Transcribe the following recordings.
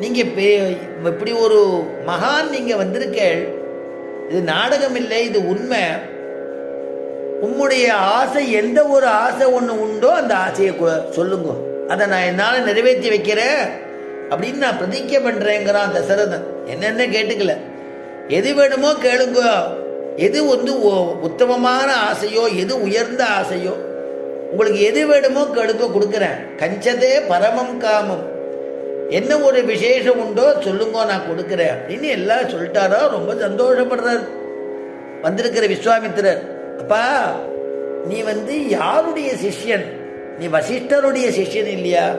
நீங்கள் பே- இப்படி ஒரு மகான் நீங்கள் வந்திருக்கேள். இது நாடகம் இல்லை இது உண்மை. உம்முடைய ஆசை எந்த ஒரு ஆசை ஒன்று உண்டோ அந்த ஆசையை சொல்லுங்க. அதை நான் என்னால் நிறைவேற்றி வைக்கிறேன். அப்படின்னு நான் பிரதிக்க பண்ணுறேங்கிறான் தசரதன். என்னென்ன கேட்டுக்கல. எது வேணுமோ கேளுங்க. எது வந்து உத்தமமான ஆசையோ எது உயர்ந்த ஆசையோ உங்களுக்கு எது வேணுமோ கேளுங்க கொடுக்குறேன். கஞ்சதே பரமம் காமம். என்ன ஒரு விசேஷம் உண்டோ சொல்லுங்க நான் கொடுக்குறேன் அப்படின்னு எல்லாம் சொல்லிட்டாரோ ரொம்ப சந்தோஷப்படுறார். வந்திருக்கிற விஸ்வாமித்திரர் அப்பா நீ வந்து யாருடைய சிஷ்யன்? நீ வசிஷ்டருடைய சிஷ்யன் இல்லையா?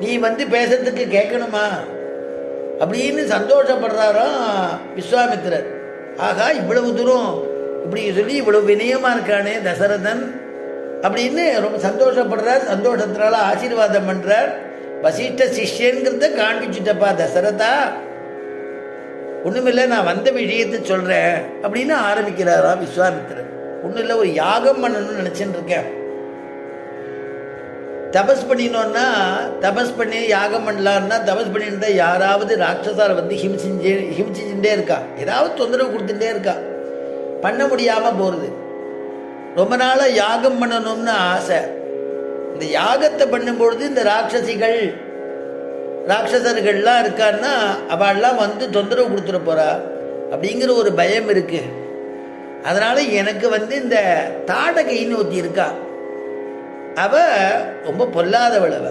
நீ வந்து பேசுறதுக்கு கேட்கணுமா? அப்படின்னு சந்தோஷப்படுறாராம் விஸ்வாமித்திரர். ஆகா இவ்வளவு தூரம் இப்படி சொல்லி இவ்வளவு வினயமாக இருக்கானே தசரதன் அப்படின்னு ரொம்ப சந்தோஷப்படுறார் சந்தோஷத்தினால ஆசீர்வாதம் பண்ணுறார் வசிஷ்ட சிஷ்யங்கிறத காண்பிச்சுட்டப்பா தசரதா. ஒண்ணுமில்லை நான் வந்த விஷயத்தை சொல்றேன் அப்படின்னு ஆரம்பிக்கிறாராம் விஸ்வாமித்திரர். ஒன்றும் இல்லை ஒரு யாகம் பண்ணணும்னு நினைச்சுட்டு இருக்கேன். தபஸ் பண்ணினோன்னா தபஸ் பண்ணி யாகம் பண்ணலான்னா தபஸ் பண்ணிட்டு யாராவது ராட்சசாரை வந்து ஹிம்சிஞ்சே ஹிம்சிச்சுட்டே இருக்கா. ஏதாவது தொந்தரவு கொடுத்துட்டே இருக்கா. பண்ண முடியாம போறது. ரொம்ப நாளாக யாகம் பண்ணணும்னு ஆசை. இந்த யாகத்தை பண்ணும்பொழுது இந்த ராட்சசிகள் ராட்சசர்கள்லாம் இருக்கான்னா அவள்லாம் வந்து தொந்தரவு கொடுத்துட போறா அப்படிங்கிற ஒரு பயம் இருக்கு. அதனால எனக்கு வந்து இந்த தாடகைன்னு ஒருத்தி இருக்கா. அவ ரொம்ப பொல்லாதவள் அவ.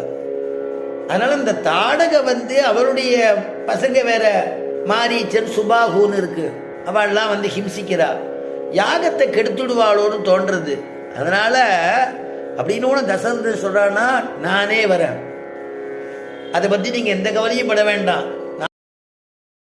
அதனால இந்த தாடகை வந்து அவளுடைய பசங்க வேற மாரீச்சன் சுபாகுன்னு இருக்கு. அவள்லாம் வந்து ஹிம்சிக்கிறா. யாகத்தை கெடுத்துடுவாளோன்னு தோன்றது. அதனால அப்படின்னு கூட தசரதன் சொல்றான்னா நானே வரேன். அதை பத்தி நீங்க எந்த கவலையும் பட வேண்டாம்.